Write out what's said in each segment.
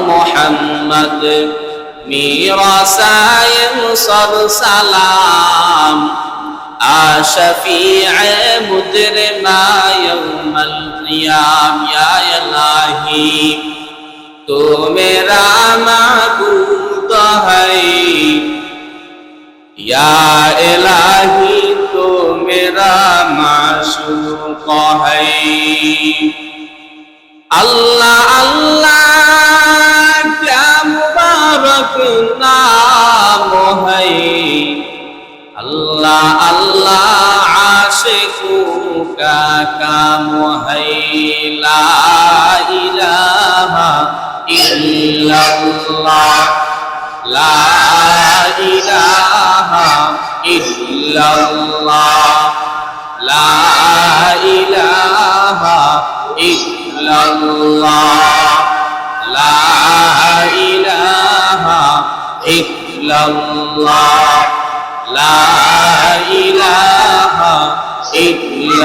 محمد میرا سائم سر سلام آشفیع مدرنا یوم القیام یا الہی تو میرا معبود ہے یا الہی تو میرا معشوق ہے اللہ يمسكك كمهي لا إله إلا الله لا إله إلا الله لا إله إلا الله لا إله إلا الله لا إله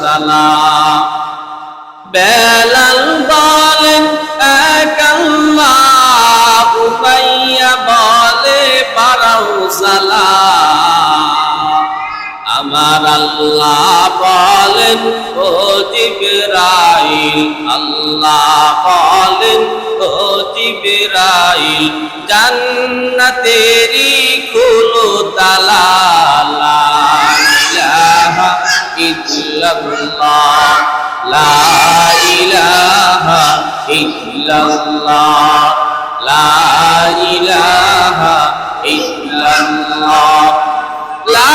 সালাম বেলাল বলেন, এক আল্লাহ বলে বারাউ সালাম আমার আল্লাহ বলেন, ও জিবরাইল, আল্লাহ বলেন, ও জিবরাইল জান্নাতেরি খুলো তালা। ইলাহা ইল্লাল্লাহ লা ইলাহা ইল্লাল্লাহ লা ইলাহা ইল্লাল্লাহ লা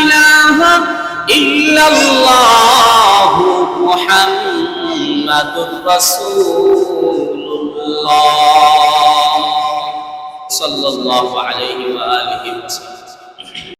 ইলাহা ইল্লাল্লাহ মুহাম্মাদুর রাসূলুল্লাহ সাল্লাল্লাহু আলাইহি ওয়া আলিহি ওয়াসাল্লাম